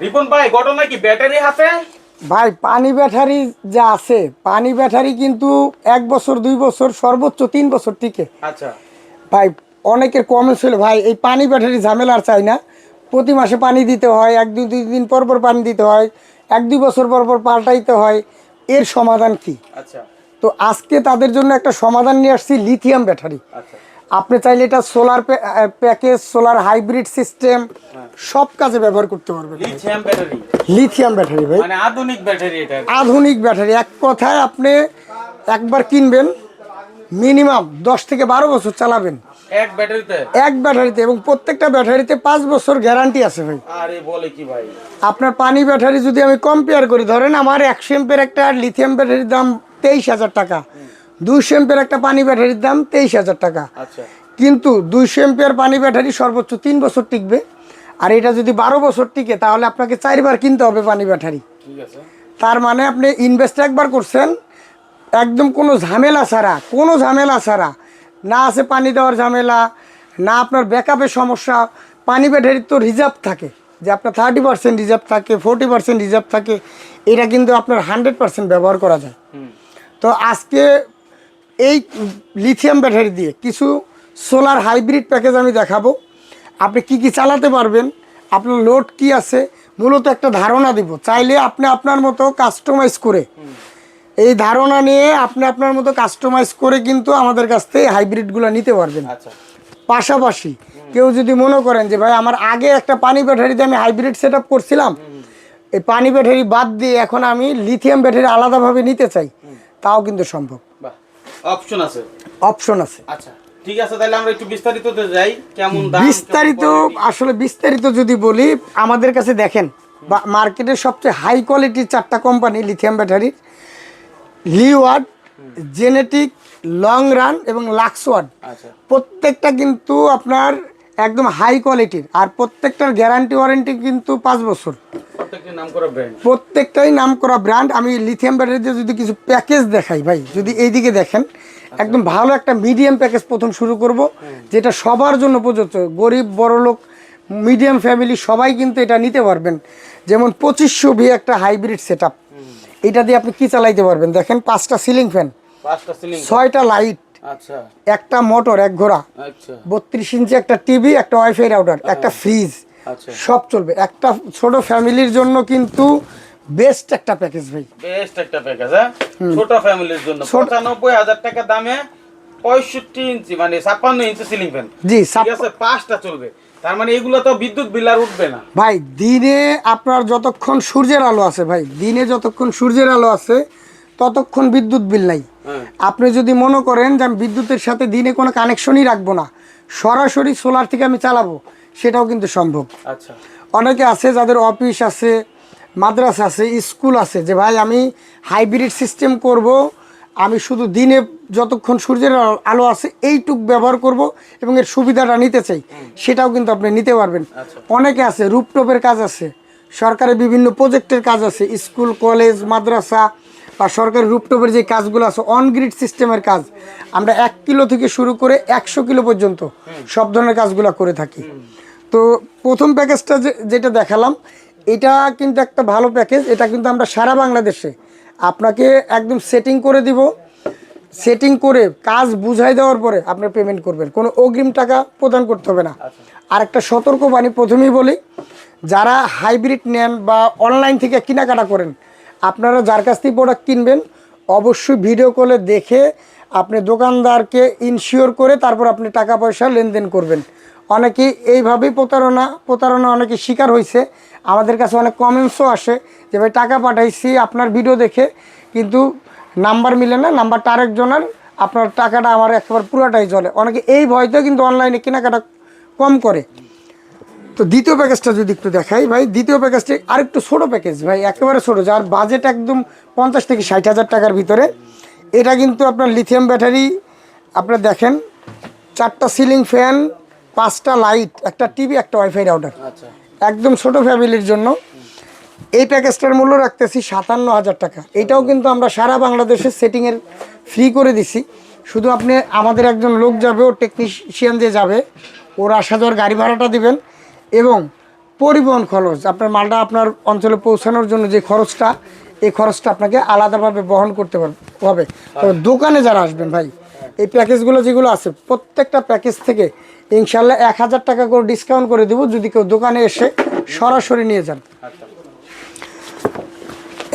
রিপন ভাই ঘটনা কি? ব্যাটারি হাতে ভাই পানি ব্যাটারি যা আছে পানি ব্যাটারি কিন্তু এক বছর দুই বছর সর্বোচ্চ তিন বছর টিকে। আচ্ছা। ভাই অনেকের কমেন্টস হলো ভাই এই পানি ব্যাটারি ঝামেলা আর চাই না। প্রতি মাসে পানি দিতে হয় এক দুই দুই দিন পর পর পানি দিতে হয় এক দুই বছর পর পর পাল্টাইতে হয়। এর সমাধান কি? আচ্ছা। তো আজকে তাদের জন্য একটা সমাধান নিয়ে আসছি লিথিয়াম ব্যাটারি। আচ্ছা। আপনি চাইলে এটা solar package solar hybrid system সব কাজে ব্যবহার করতে পারবেন। লিথিয়াম ব্যাটারি লিথিয়াম ব্যাটারি ভাই। মানে আধুনিক ব্যাটারি এটা। আধুনিক ব্যাটারি এক কথায় আপনি একবার কিনবেন মিনিমাম দশ থেকে বারো বছর চালাবেন। এক ব্যাটারিতে এক ব্যাটারিতে এবং প্রত্যেকটা ব্যাটারিতে পাঁচ বছর গ্যারান্টি আছে ভাই। আরে বলে কি ভাই? আপনার পানি ব্যাটারি যদি আমি কম্পেয়ার করি ধরেন আমার একশো এম্পের একটা লিথিয়াম ব্যাটারির দাম তেইশ হাজার টাকা। দুইশো এম্পের একটা পানি ব্যাটারির দাম তেইশ হাজার টাকা। আচ্ছা। কিন্তু দুইশো এম্পিয়ার পানি ব্যাটারি সর্বোচ্চ তিন বছর টিকবে। আর এটা যদি বারো বছর টিকে তাহলে আপনাকে চারবার কিনতে হবে পানি ব্যাটারি। তার মানে আপনি ইনভেস্ট একবার করছেন একদম কোনো ঝামেলা ছাড়া কোনো ঝামেলা ছাড়া। না আছে পানি দেওয়ার ঝামেলা না আপনার ব্যাকআপের সমস্যা। পানি ব্যাটারির তো রিজার্ভ থাকে যে আপনার থার্টি পার্সেন্ট রিজার্ভ থাকে ফোর্টি পার্সেন্ট রিজার্ভ থাকে। এটা কিন্তু আপনার হান্ড্রেড পার্সেন্ট ব্যবহার করা যায়। তো আজকে এই লিথিয়াম ব্যাটারি দিয়ে কিছু সোলার হাইব্রিড প্যাকেজ আমি দেখাবো। আপনি কি কি চালাতে পারবেন আপনার লোড কি আছে মূলত একটা ধারণা দিব। চাইলে আপনি আপনার মতো কাস্টমাইজ করে এই ধারণা নিয়ে আপনি আপনার মতো কাস্টমাইজ করে কিন্তু আমাদের কাছ থেকে হাইব্রিডগুলো নিতে পারবেন। আচ্ছা। পাশাপাশি কেউ যদি মনে করেন যে ভাই আমার আগে একটা পানি ব্যাটারিতে আমি হাইব্রিড সেট করছিলাম এই পানি ব্যাটারি বাদ দিয়ে এখন আমি লিথিয়াম ব্যাটারি আলাদাভাবে নিতে চাই তাও কিন্তু সম্ভব। অপশন আছে? অপশন আছে। আচ্ছা ঠিক আছে তাহলে আমরা একটু বিস্তারিততে যাই কেমন দাম বিস্তারিত আসলে বিস্তারিত যদি বলি আমাদের কাছে দেখেন বা মার্কেটের সবচেয়ে হাই কোয়ালিটির চারটা কোম্পানি লিথিয়াম ব্যাটারির লিওয়ার্ড জেনেটিক লং রান এবং লাক্সওয়ার্ড আচ্ছা। প্রত্যেকটা কিন্তু আপনার একদম হাই কোয়ালিটির আর প্রত্যেকটার গ্যারান্টি ওয়ারেন্টি কিন্তু পাঁচ বছর। প্রত্যেকটাই নাম করা ব্র্যান্ড আমি লিথিয়াম ব্যাটারিতে যদি কিছু প্যাকেজ দেখাই ভাই যদি এইদিকে দেখেন একদম ভালো একটা মিডিয়াম প্যাকেজ প্রথম শুরু করব যেটা সবার জন্য প্রযোজ্য গরিব বড়লোক মিডিয়াম ফ্যামিলি সবাই কিন্তু এটা নিতে পারবেন। যেমন পঁচিশশো ভি একটা হাইব্রিড সেট এটা দিয়ে আপনি কি চালাইতে পারবেন? দেখেন পাঁচটা সিলিং ফ্যান ছয়টা লাইট আচ্ছা একটা মোটর এক ঘোড়া আচ্ছা। বত্রিশ ইঞ্চি একটা টিভি একটা ওয়াইফাই রাউটার একটা ফ্রিজ আচ্ছা। সব চলবে। একটা ছোট ফ্যামিলির জন্য কিন্তু বেস্ট একটা প্যাকেজ ভাই। বেস্ট একটা প্যাকেজ হ্যাঁ? ছোট ফ্যামিলির জন্য। পঁচানব্বই হাজার টাকা দামে পঁয়ষট্টি ইঞ্চি মানে ছাপ্পান্ন ইঞ্চি সিলিং ফ্যান জি ঠিক আছে পাঁচটা চলবে। তার মানে এগুলো তো বিদ্যুৎ বিল আর উঠবে না। ভাই দিনে আপনার যতক্ষণ সূর্যের আলো আছে ভাই দিনে যতক্ষণ সূর্যের আলো আছে ততক্ষণ বিদ্যুৎ বিল নাই। হ্যাঁ। আপনি যদি মনে করেন যে আমি বিদ্যুতের সাথে দিনে কোনো কানেকশনই রাখব না সরাসরি সোলার থেকে আমি চালাবো সেটাও কিন্তু সম্ভব। আচ্ছা। অনেকে আছে যাদের অফিস আছে মাদ্রাসা আছে স্কুল আছে যে ভাই আমি হাইব্রিড সিস্টেম করব আমি শুধু দিনে যতক্ষণ সূর্যের আলো- আলো আছে এইটুক ব্যবহার করব এবং এর সুবিধাটা নিতে চাই সেটাও কিন্তু আপনি নিতে পারবেন। অনেকে আছে রুপটপের কাজ আছে সরকারের বিভিন্ন প্রজেক্টের কাজ আছে স্কুল কলেজ মাদ্রাসা বা সরকারি রুপটপের যে কাজগুলো আছে অনগ্রিড সিস্টেমের কাজ, আমরা এক কিলো থেকে শুরু করে একশো কিলো পর্যন্ত সব ধরনের কাজগুলো করে থাকি। তো প্রথম প্যাকেজটা যেটা দেখালাম, এটা কিন্তু একটা ভালো প্যাকেজ। এটা কিন্তু আমরা সারা বাংলাদেশে আপনাকে একদম সেটিং করে দিব। সেটিং করে কাজ বুঝাই দেওয়ার পরে আপনি পেমেন্ট করবেন। কোনো অগ্রিম টাকা প্রদান করতে হবে না। আর একটা সতর্ক বাণী প্রথমেই বলি, যারা হাইব্রিড নেন বা অনলাইন থেকে কেনাকাটা করেন আপনারা যার কাছ থেকে প্রোডাক্ট কিনবেন, অবশ্যই ভিডিও কলে দেখে আপনি দোকানদারকে ইনশিওর করে তারপর আপনি টাকা পয়সা লেনদেন করবেন। অনেকেই এইভাবেই প্রতারণা প্রতারণা অনেকে শিকার হয়েছে। আমাদের কাছে অনেক কমেন্টসও আসে যে, ভাই, টাকা পাঠাইছি আপনার ভিডিও দেখে, কিন্তু নাম্বার মিলে না নাম্বারটা আরেকজনের, আপনার টাকাটা আমার একেবারে পুরোটাই চলে অনেকে এই ভয়তেও কিন্তু অনলাইনে কেনাকাটা কম করে। তো দ্বিতীয় প্যাকেজটা যদি একটু দেখাই ভাই দ্বিতীয় প্যাকেজটি আরেকটু ছোটো প্যাকেজ ভাই একেবারে ছোটো যার বাজেট একদম পঞ্চাশ থেকে ষাট হাজার টাকার ভিতরে। এটা কিন্তু আপনার লিথিয়াম ব্যাটারি আপনার দেখেন চারটা সিলিং ফ্যান পাঁচটা লাইট একটা টিভি একটা ওয়াইফাই রাউটার আচ্ছা। একদম ছোট ফ্যামিলির জন্য। এই প্যাকেজটার মূল্য রাখতেছি সাতান্ন হাজার টাকা। এটাও কিন্তু আমরা সারা বাংলাদেশে সেটিংয়ের ফ্রি করে দিছি। শুধু আপনি আমাদের একজন লোক যাবে ও টেকনিশিয়ান দিয়ে যাবে ওর আসা যাওয়ার গাড়ি ভাড়াটা দিবেন। এবং পরিবহন খরচ আপনার মালটা আপনার অঞ্চলে পৌঁছানোর জন্য যে খরচটা এই খরচটা আপনাকে আলাদাভাবে বহন করতে হবে। তবে দোকানে যারা আসবেন ভাই এই প্যাকেজগুলো যেগুলো আছে প্রত্যেকটা প্যাকেজ থেকে ইনশাল্লাহ এক হাজার টাকা করে ডিসকাউন্ট করে দেবো যদি কেউ দোকানে এসে সরাসরি নিয়ে যান। আচ্ছা।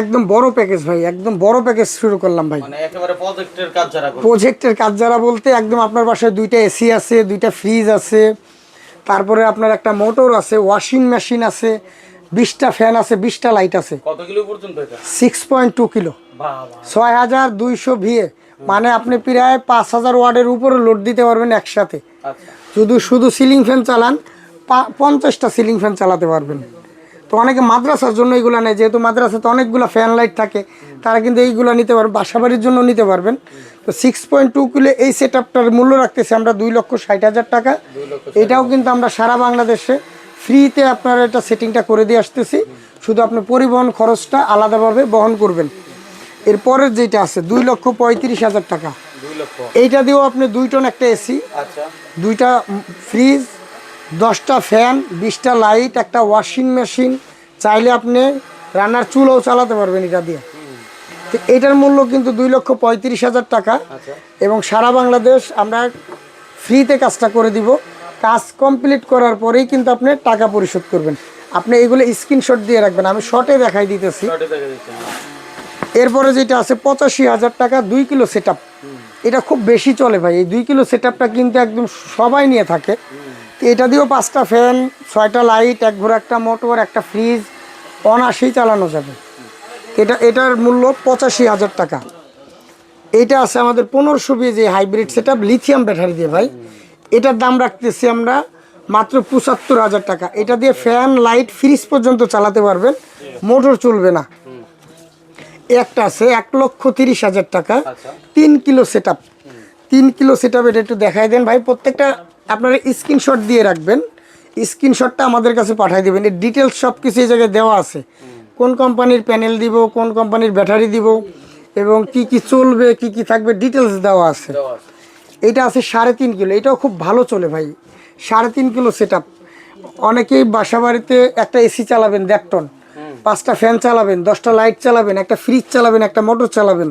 একদম বড় প্যাকেজ ভাই একদম বড় প্যাকেজ শুরু করলাম ভাই। মানে প্রজেক্টের কাজ যারা করে প্রজেক্টের কাজ যারা বলতে একদম আপনার বাসায় দুইটা এসি আছে দুইটা ফ্রিজ আছে তারপরে আপনার একটা মোটর আছে ওয়াশিং মেশিন আছে বিশটা ফ্যান আছে বিশটা লাইট আছে। কত কিলো পর্যন্ত সিক্স পয়েন্ট টু কিলো। ছয় হাজার দুইশো ভিএ। মানে আপনি প্রায় পাঁচ হাজার ওয়ার্ডের উপরে লোড দিতে পারবেন একসাথে। আচ্ছা। শুধু শুধু সিলিং ফ্যান চালান পঞ্চাশটা সিলিং ফ্যান চালাতে পারবেন। তো অনেকে মাদ্রাসার জন্য এইগুলো নেয় যেহেতু মাদ্রাসাতে অনেকগুলো ফ্যান লাইট থাকে। তারা কিন্তু এইগুলো নিতে পারবেন বাসাবাড়ির জন্য নিতে পারবেন। তো সিক্স পয়েন্ট টু কিলো এই সেট আপটার মূল্য রাখতেছি আমরা দুই লক্ষ ষাট হাজার টাকা। এটাও কিন্তু আমরা সারা বাংলাদেশে ফ্রিতে আপনার এটা সেটিংটা করে দিয়ে আসতেছি। শুধু আপনি পরিবহন খরচটা আলাদাভাবে বহন করবেন। এরপরের যেটা আছে দুই লক্ষ পঁয়ত্রিশ হাজার টাকা। এইটা দিয়েও আপনি দুই টন একটা এসি আচ্ছা। দুইটা ফ্রিজ দশটা ফ্যান বিশটা লাইট একটা ওয়াশিং মেশিন চাইলে আপনি রান্নার চুলাও চালাতে পারবেন এটা দিয়ে। তো এটার মূল্য কিন্তু দুই লক্ষ পঁয়ত্রিশ হাজার টাকা। আচ্ছা। এবং সারা বাংলাদেশ আমরা ফ্রিতে কাজটা করে দিব। কাজ কমপ্লিট করার পরেই কিন্তু আপনি টাকা পরিশোধ করবেন। আপনি এগুলো স্ক্রিনশট দিয়ে রাখবেন আমি শর্টে দেখাই দিতেছি। যাচ্ছে এরপরে যেটা আছে পঁচাশি হাজার টাকা দুই কিলো সেট এটা খুব বেশি চলে ভাই এই দুই কিলো সেট কিন্তু একদম সবাই নিয়ে থাকে। তো এটা দিয়েও পাঁচটা ফ্যান ছয়টা লাইট এক ঘোরা একটা মোটর একটা ফ্রিজ অনাসেই চালানো যাবে। এটা এটার মূল্য পঁচাশি হাজার টাকা। এইটা আছে আমাদের পনেরোশো বিয়ে যে হাইব্রিড সেট লিথিয়াম ব্যাটারি দিয়ে ভাই। এটার দাম রাখতেছি আমরা মাত্র পঁচাত্তর হাজার টাকা। এটা দিয়ে ফ্যান লাইট ফ্রিজ পর্যন্ত চালাতে পারবেন। মোটর চলবে না। একটা আছে এক লক্ষ তিরিশ হাজার টাকা। আচ্ছা। তিন কিলো সেট আপ তিন কিলো সেট আপ এটা একটু দেখাই দেন ভাই। প্রত্যেকটা আপনারা স্ক্রিনশট দিয়ে রাখবেন। স্ক্রিনশটটা আমাদের কাছে পাঠিয়ে দেবেন। এর ডিটেলস সব কিছু এই জায়গায় দেওয়া আছে। কোন কোম্পানির প্যানেল দিব কোন কোম্পানির ব্যাটারি দিব এবং কি কি চলবে কি কি থাকবে ডিটেলস দেওয়া আছে। এটা আছে সাড়ে তিন কিলো। এটাও খুব ভালো চলে ভাই। সাড়ে তিন কিলো সেট অনেকেই বাসা বাড়িতে একটা এসি চালাবেন দেড় টন পাঁচটা ফ্যান চালাবেন দশটা লাইট চালাবেন একটা ফ্রিজ চালাবেন একটা মোটর চালাবেন।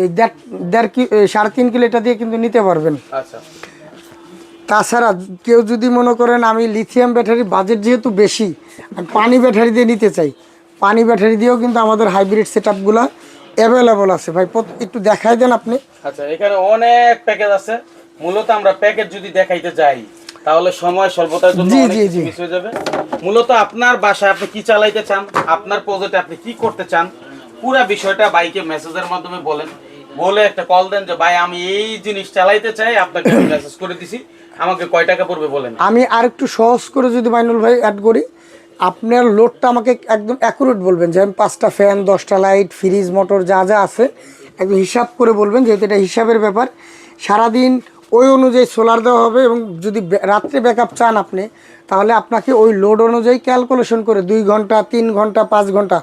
এই দেড় দেড় কি সাড়ে তিন কিলো এটা দিয়ে কিন্তু নিতে পারবেন। আচ্ছা। তাছাড়া কেউ যদি মনে করেন আমি লিথিয়াম ব্যাটারি বাজেট যেহেতু বেশি আমি পানি ব্যাটারি দিয়ে নিতে চাই পানি ব্যাটারি দিয়েও কিন্তু আমাদের হাইব্রিড সেট আপগুলো অ্যাভেলেবল আছে। ভাই একটু দেখাই দেন আপনি। আচ্ছা এখানে অনেক প্যাকেজ আছে। মূলত আমরা প্যাকেজ যদি দেখাইতে যাই তাহলে সময় স্বল্পতার জন্য জি, জি, জি। মিস হয়ে যাবে। মূলত আপনার বাসায় আপনি কি চালাইতে চান আপনার প্রজেক্টে আপনি কি করতে চান পুরা বিষয়টা বাইকে মেসেজের মাধ্যমে বলেন। বলে একটা কল দেন যে ভাই আমি এই জিনিস চালাইতে চাই আপনাকে মেসেজ করে দিছি। আমাকে কয় টাকা পড়বে বলেন? আমি আর একটু সহজ করে যদি মাইনুল ভাই অ্যাড করি আপনার লোডটা আমাকে একদম অ্যাকুরেট বলবেন যে আমি পাঁচটা ফ্যান দশটা লাইট ফ্রিজ মোটর যা যা আছে, একদম হিসাব করে বলবেন, যেহেতু এটা হিসাবের ব্যাপার। সারাদিন ওই অনুযায়ী সোলার দেওয়া হবে এবং যদি রাত্রে ব্যাকআপ চান আপনি, তাহলে আপনাকে ওই লোড অনুযায়ী ক্যালকুলেশন করে দুই ঘণ্টা, তিন ঘণ্টা, পাঁচ ঘণ্টা,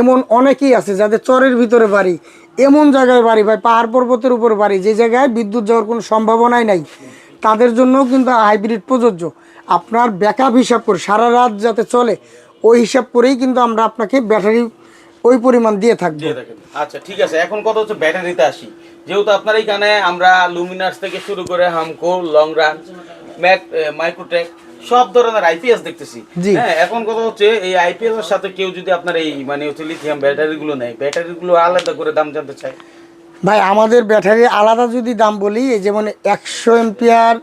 এমন অনেকেই আছে যাদের চরের ভিতরে বাড়ি, এমন জায়গায় বাড়ি, ভাই, পাহাড় পর্বতের উপর বাড়ি, যে জায়গায় বিদ্যুৎ যাওয়ার কোনো সম্ভাবনাই নাই। তাদের জন্যও কিন্তু হাইব্রিড প্রযোজ্য। আপনার ব্যাকআপ হিসাব করে সারা রাত যাতে চলে ওই হিসাব করেই কিন্তু আমরা আপনাকে ব্যাটারি ওই পরিমাণ দিয়ে থাকব। আচ্ছা ঠিক আছে। এখন কথা হচ্ছে ব্যাটারিতে আসি। যেহেতু আপনার এখানে আমরা লুমিনার্স থেকে শুরু করে Hamko long run Mac Microtech সব ধরনের আইপিএস দেখতেছি। হ্যাঁ এখন কথা হচ্ছে এই আইপিএস এর সাথে কেউ যদি আপনার এই মানে হচ্ছে লিথিয়াম ব্যাটারি গুলো নেয় ব্যাটারি গুলো আলাদা করে দাম জানতে চায়। ভাই আমাদের ব্যাটারি আলাদা যদি দাম বলি যেমন একশো এমপিয়ার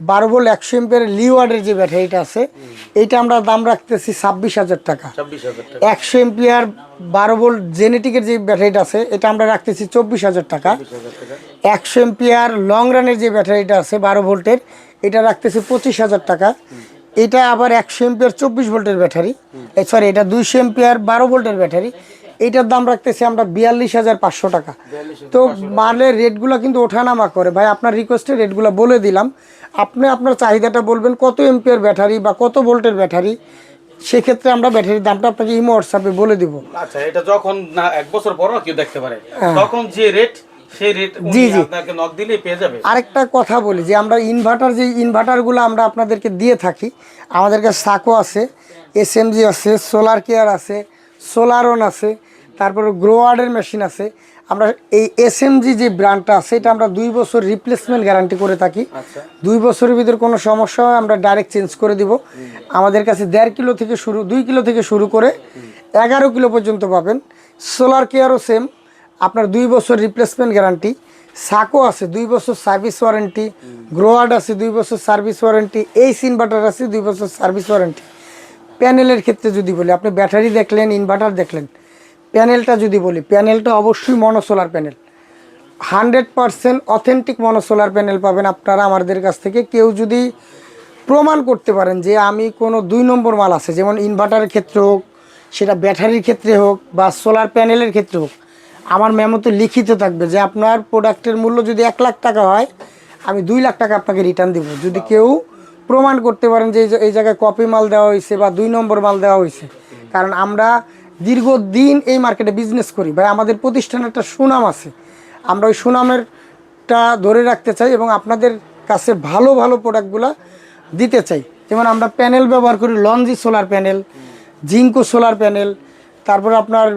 বারো ভোল্ট একশো এমপিয়ার লিওয়ার্ডের যে ব্যাটারিটা আছে এইটা আমরা দাম রাখতেছি ছাব্বিশ হাজার টাকা। একশো এমপিয়ার বারো ভোল্ট জেনেটিকের যে ব্যাটারিটা আছে এটা আমরা রাখতেছি চব্বিশ হাজার টাকা। একশো এমপিয়ার লং রানের যে ব্যাটারিটা আছে বারো ভোল্টের এটা রাখতেছি পঁচিশ হাজার টাকা। এটা আবার একশো এমপিয়ার চব্বিশ ভোল্টের ব্যাটারি। সরি এটা দুইশো এমপিয়ার বারো ভোল্টের ব্যাটারি। এইটার দাম রাখতেছি আমরা বিয়াল্লিশ হাজার পাঁচশো টাকা। তো মালের রেটগুলো কিন্তু ওঠানামা করে। ভাই আপনার রিকোয়েস্টের রেটগুলো বলে দিলাম। আপনি আপনার চাহিদাটা বলবেন কত এমপিয়ার ব্যাটারি বা কত ভোল্টের ব্যাটারি সেক্ষেত্রে আমরা ব্যাটারির দামটা আপনাকে ইমো হোয়াটসঅ্যাপে বলে দিব আচ্ছা এটা যখন না এক বছর পরও কেউ দেখতে পারে তখন যে রেট হ্যাঁ। জি, জি। আরেকটা কথা বলি যে আমরা ইনভার্টার যে ইনভার্টারগুলো আমরা আপনাদেরকে দিয়ে থাকি আমাদের কাছে সাকো আছে এসএমজি আছে সোলার কেয়ার আছে সোলারন আছে তারপরে গ্রোয়ার্ডের মেশিন আছে আমরা এই এসএমজি যে ব্র্যান্ডটা আছে এটা আমরা দুই বছর রিপ্লেসমেন্ট গ্যারান্টি করে থাকি। আচ্ছা। দুই বছরের ভিতরে কোনো সমস্যা হয় আমরা ডাইরেক্ট চেঞ্জ করে দিব। আমাদের কাছে দেড় কিলো থেকে শুরু দুই কিলো থেকে শুরু করে এগারো কিলো পর্যন্ত পাবেন। সোলার কেয়ারও সেম আপনার দুই বছর রিপ্লেসমেন্ট গ্যারান্টি সাকো আছে দুই বছর সার্ভিস ওয়ারেন্টি গ্রোয়ার্ড আছে দুই বছর সার্ভিস ওয়ারেন্টি এইস ইনভার্টার আছে দুই বছর সার্ভিস ওয়ারেন্টি প্যানেলের ক্ষেত্রে যদি বলি আপনি ব্যাটারি দেখলেন ইনভার্টার দেখলেন প্যানেলটা যদি বলি প্যানেলটা অবশ্যই mono solar panel hundred percent authentic mono solar panel পাবেন আপনারা আমাদের কাছ থেকে। কেউ যদি প্রমাণ করতে পারেন যে আমি কোনো দুই নম্বর মাল আছে যেমন ইনভার্টারের ক্ষেত্রে হোক সেটা ব্যাটারির ক্ষেত্রে হোক বা সোলার প্যানেলের ক্ষেত্রে হোক আমার মেমোতে লিখিত থাকবে যে আপনার প্রোডাক্টের মূল্য যদি এক লাখ টাকা হয় আমি দুই লাখ টাকা আপনাকে রিটার্ন দেবো। যদি কেউ প্রমাণ করতে পারেন যে এই এই জায়গায় কপি মাল দেওয়া হয়েছে বা দুই নম্বর মাল দেওয়া হয়েছে কারণ আমরা দীর্ঘদিন এই মার্কেটে বিজনেস করি। ভাই আমাদের প্রতিষ্ঠানের একটা সুনাম আছে। আমরা ওই সুনামেরটা ধরে রাখতে চাই এবং আপনাদের কাছে ভালো ভালো প্রোডাক্টগুলো দিতে চাই। যেমন আমরা প্যানেল ব্যবহার করি Longi solar panel Jinko solar panel তারপর আপনার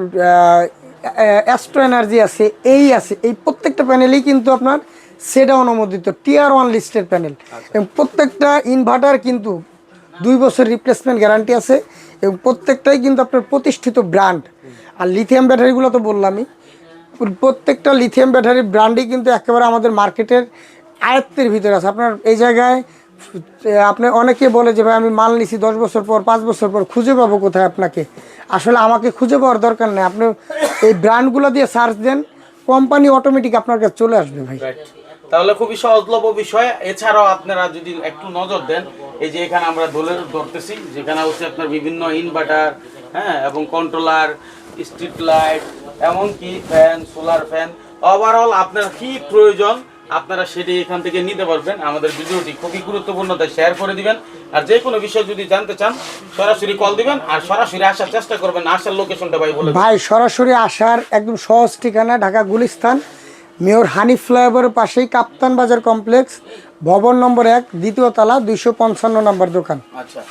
অ্যাস্ট্রো এনার্জি আছে এই আছে। এই প্রত্যেকটা প্যানেলই কিন্তু আপনার সেটা অনুমোদিত টিআর ওয়ান লিস্টের প্যানেল এবং প্রত্যেকটা ইনভার্টার কিন্তু দুই বছর রিপ্লেসমেন্ট গ্যারান্টি আছে। এবং প্রত্যেকটাই কিন্তু আপনার প্রতিষ্ঠিত ব্র্যান্ড। আর লিথিয়াম ব্যাটারিগুলো তো বললামই। প্রত্যেকটা লিথিয়াম ব্যাটারির ব্র্যান্ডই কিন্তু একেবারে আমাদের মার্কেটের আয়ত্তের ভিতরে আছে। আপনার এই জায়গায় আপনি অনেকে বলে যে, ভাই, আমি মাল নিছি দশ বছর পর, পাঁচ বছর পর, খুঁজে পাবো কোথায় আপনাকে? আসলে আমাকে খুঁজে পাওয়ার দরকার নেই। আপনি এই ব্র্যান্ডগুলো দিয়ে সার্চ দেন কোম্পানি অটোমেটিক আপনার কাছে চলে আসবে ভাই. তাহলে খুবই সহজলভ্য বিষয়। এছাড়াও আপনারা যদি একটু নজর দেন, এই যে এখানে আমরা দোলের ধরতেছি, যেখানে হচ্ছে আপনার বিভিন্ন ইনভার্টার হ্যাঁ এবং কন্ট্রোলার স্ট্রিট লাইট এমনকি ফ্যান সোলার ফ্যান ওভারঅল আপনার কি প্রয়োজন, আপনারা সেটি এখান থেকে নিতে পারবেন। আমাদের ভিডিওটি খুবই গুরুত্বপূর্ণ, তাই শেয়ার করে দিবেন। আর যে কোনো বিষয় যদি জানতে চান, সরাসরি কল দিবেন আর সরাসরি আসার চেষ্টা করবেন। আসার লোকেশনটা ভাই বলে ভাই, সরাসরি আসার একদম সহজ ঠিকানা ঢাকা গুলিস্তান। মেয়র হানি ফ্লাইওভারের পাশেই কাপ্তান বাজার কমপ্লেক্স, ভবন নম্বর এক, দ্বিতীয় তালা, দুইশো পঞ্চান্ন নম্বর দোকান। আচ্ছা।